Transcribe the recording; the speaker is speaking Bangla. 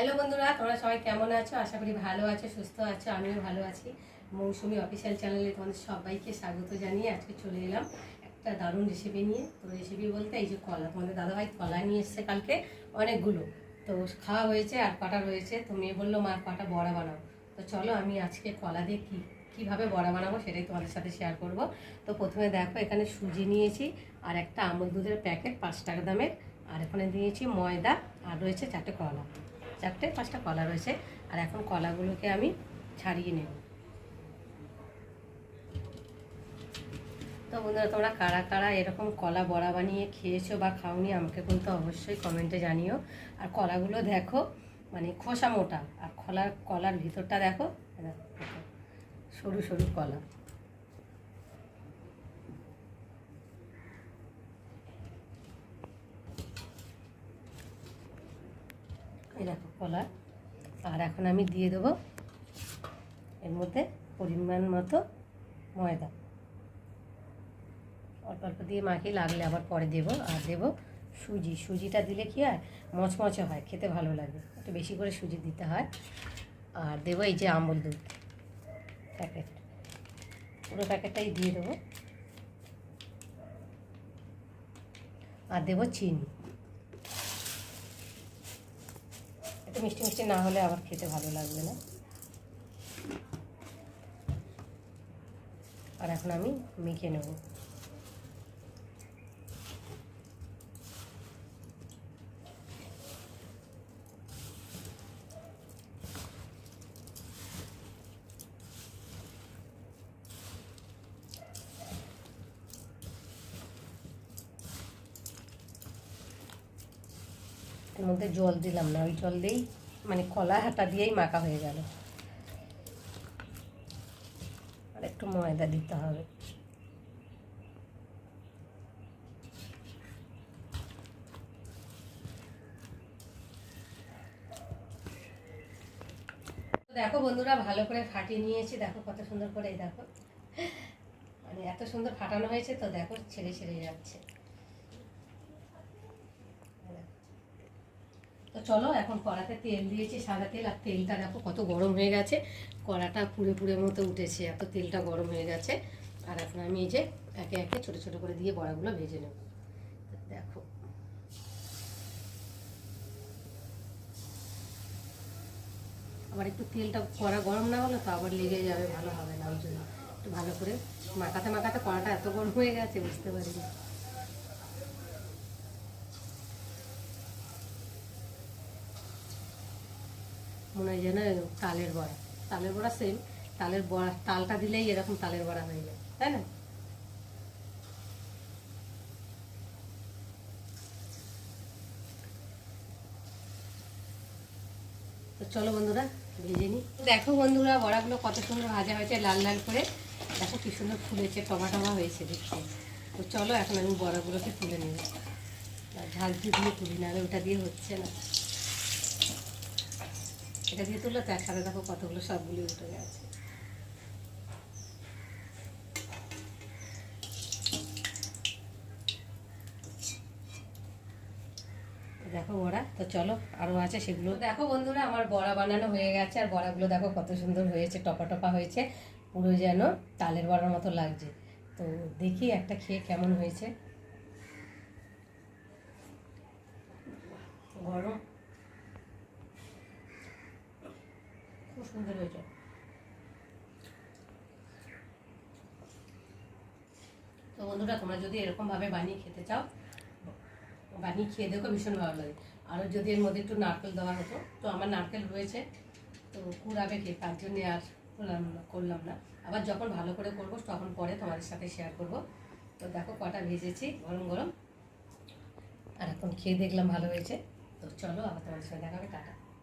হ্যালো বন্ধুরা, তোমরা সবাই কেমন আছো? আশা করি ভালো আছো, সুস্থ আছো, আমিও ভালো আছি। মৌসুমি অফিসিয়াল চ্যানেলে তোমাদের সবাইকে স্বাগত জানিয়ে আজকে চলে এলাম একটা দারুণ রেসিপি নিয়ে। তো রেসিপি বলতে এই যে কলা, তোমাদের দাদাভাই কলা নিয়ে এসছে কালকে অনেকগুলো। তো খাওয়া হয়েছে আর কটা রয়েছে। তো মেয়ে বলল, মা, কটা বড়া বানাও। তো চলো আমি আজকে কলা দিয়ে কী, কীভাবে বড়া বানাবো সেটাই তোমাদের সাথে শেয়ার করব। তো প্রথমে দেখো, এখানে সুজি নিয়েছি আর একটা আমুল দুধের প্যাকেট পাঁচ টাকা দামের। আর এখানে দিয়েছি ময়দা আর রয়েছে চারটে কলা চারটে, পাঁচটা কলা রয়েছে। আর এখন কলাগুলোকে আমি ছাড়িয়ে নেব। তো বন্ধুরা, তোমরা কারা কারা এরকম কলা বড়া বানিয়ে খেয়েছো বা খাওনি, আমাকে কিন্তু অবশ্যই কমেন্টে জানিও। আর কলাগুলো দেখো মানে খোসা মোটা। আর কলার কলার ভিতরটা দেখো, সরু সরু কলা। এই দেখো কলা। আর এখন আমি দিয়ে দেবো এর মধ্যে পরিমাণ মতো ময়দা। অল্প অল্প দিয়ে মাখিয়ে লাগলে আবার পরে দেবো। আর দেবো সুজি। সুজিটা দিলে কি হয়? মচমচে হয়, খেতে ভালো লাগে। একটু বেশি করে সুজি দিতে হয়। আর দেবো এই যে আমুল দুধ প্যাকেট। পুরো প্যাকেটটাই দিয়ে দেবো। আর দেবো চিনি। একটু মিষ্টি মিষ্টি না হলে আবার খেতে ভালো লাগবে না। আর এখন আমি মেখে নেব। এর মধ্যে জল দিলাম না, ওই জল দিয়েই মানে কলা হাতা দিয়েই মাখা হয়ে গেল। আর একটু ময়দা দিতে হবে। দেখো বন্ধুরা, ভালো করে ফাটিয়ে নিয়েছি। দেখো কত সুন্দর করে, দেখো। মানে এত সুন্দর ফাটানো হয়েছে তো দেখো, ছেড়ে ছেড়ে যাচ্ছে। তো চলো, এখন কড়াতে তেল দিয়েছি, সাদা তেল আর তেলটা দেখো কত গরম হয়ে গেছে। কড়াটা পুড়ে পুড়ে মতো উঠেছে, এত তেলটা গরম হয়ে গেছে। আর এখন আমি এই যে একে একে ছোটো ছোটো করে দিয়ে বড়াগুলো ভেজে নেব। দেখো। আবার একটু তেলটা কড়া গরম না হলে তো আবার লেগে যাবে, ভালো হবে না, ওই জন্য। একটু ভালো করে মাখাতে মাখাতে কড়াটা এত গরম হয়ে গেছে, বুঝতে পারিনি। মনে হয় যেন তালের বড়া। তালের বড়া সেম তালের বড়া তালটা দিলেই এরকম তালের বড়া হয়ে যায়, তাই না? চলো বন্ধুরা, ভেজে নিই। দেখো বন্ধুরা, বড়াগুলো কত সুন্দর ভাজা হয়েছে লাল লাল করে। দেখো কি সুন্দর ফুলেছে টমা টমা হয়েছে দেখতে। তো চলো এখন আমি বড়াগুলোকে তুলে নেব ঝাল দিয়ে তুলি না ওটা দিয়ে হচ্ছে না। এটা দিয়ে তুললো তো একসাথে দেখো কতগুলো সবগুলি উঠে গেছে। দেখো বড়া তো চলো আরও আছে সেগুলো। দেখো বন্ধুরা আমার বড়া বানানো হয়ে গেছে আর বড়াগুলো দেখো কত সুন্দর হয়েছে টপা টপা হয়েছে। পুরো যেন তালের বড়ার মতো লাগছে। তো দেখি একটা খেয়ে কেমন হয়েছে। গরম। সুন্দর হয়েছে তো বন্ধুরা, তোমরা যদি এরকমভাবে বানিয়ে খেতে চাও, বানিয়ে খেয়ে দেখো, ভীষণ ভালো লাগে। আরও যদি এর মধ্যে একটু নারকেল দেওয়া হতো, তো আমার নারকেল রয়েছে, তো কুড়াবে কে? তার জন্যে আর করলাম করলাম না। আবার যখন ভালো করে করব, তখন পরে তোমাদের সাথে শেয়ার করব। তো দেখো, কটা ভেজেছি গরম গরম। আর এখন খেয়ে দেখলাম ভালো হয়েছে। তো চলো, আবার তোমাদের সাথে দেখাবে টাটা।